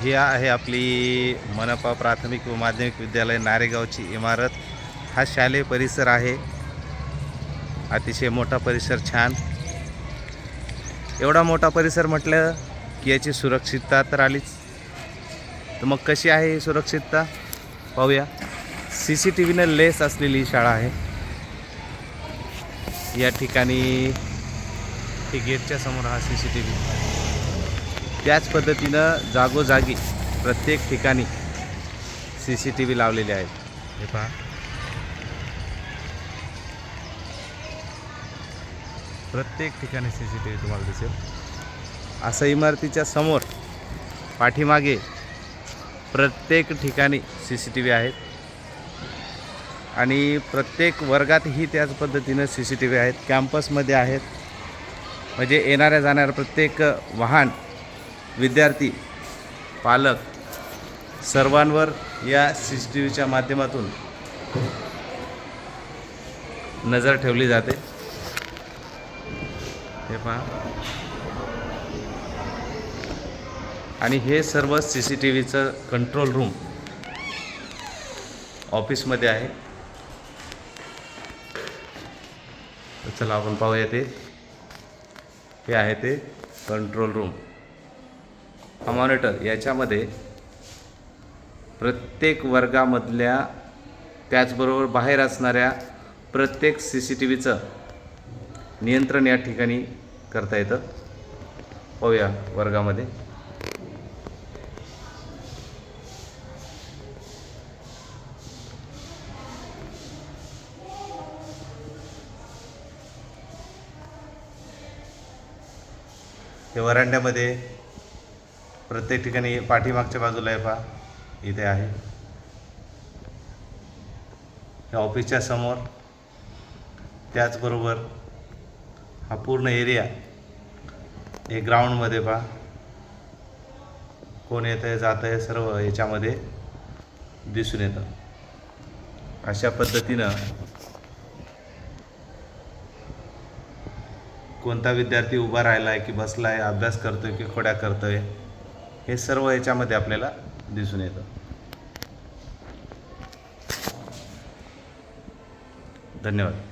ही आहे आपली मनपा प्राथमिक व माध्यमिक विद्यालय नारेगावची इमारत. हा शालेय परिसर आहे. अतिशय मोठा परिसर छान. एवढा मोठा परिसर म्हटलं की याची सुरक्षितता तर आलीच. तर मग कशी आहे ही सुरक्षितता? पाहूया. सी सी टी व्हीनं लेस असलेली ही शाळा आहे. या ठिकाणी हे गेटच्या समोर हा सी सी टी व्ही. त्याच पद्धतीनं जागोजागी प्रत्येक ठिकाणी सी सी टी व्ही लावलेले आहेत हे पहा. प्रत्येक ठिकाणी सी सी टी व्ही तुम्हाला दिसेल. असं इमारतीच्या समोर पाठीमागे प्रत्येक ठिकाणी सी सी टी व्ही आहेत. आणि प्रत्येक वर्गातही त्याच पद्धतीनं सी सी टी व्ही आहेत. कॅम्पसमध्ये आहेत. म्हणजे येणाऱ्या जाणाऱ्या प्रत्येक वाहन विद्यार्थी पालक सर्वांवर या सी सी टी व्हीच्या माध्यमातून नजर ठेवली जाते. हे पहा. आणि हे सर्व सी सी टी व्हीचं कंट्रोल रूम ऑफिसमध्ये आहे. चला आपण पाहूया ते. हे आहे ते कंट्रोल रूम हा मॉनिटर याच्यामध्ये प्रत्येक वर्गामधल्या त्याचबरोबर बाहेर असणाऱ्या प्रत्येक सी सी टी व्हीचं नियंत्रण या ठिकाणी करता येतं. पाहूया वर्गामध्ये. हे वरांड्यामध्ये प्रत्येक ठिकाणी पाठीमागच्या बाजूला आहे पहा इथे आहे. या ऑफिसच्या समोर त्याचबरोबर हा पूर्ण एरिया हे ग्राउंडमध्ये पहा. कोण येतं आहे जात आहे सर्व याच्यामध्ये दिसून येतं. अशा पद्धतीनं कोणता विद्यार्थी उभा राहिला आहे की बसला आहे अभ्यास करतो आहे की खोड्या करतो आहे हे सर्व याच्यामध्ये आपल्याला दिसून येतं. धन्यवाद.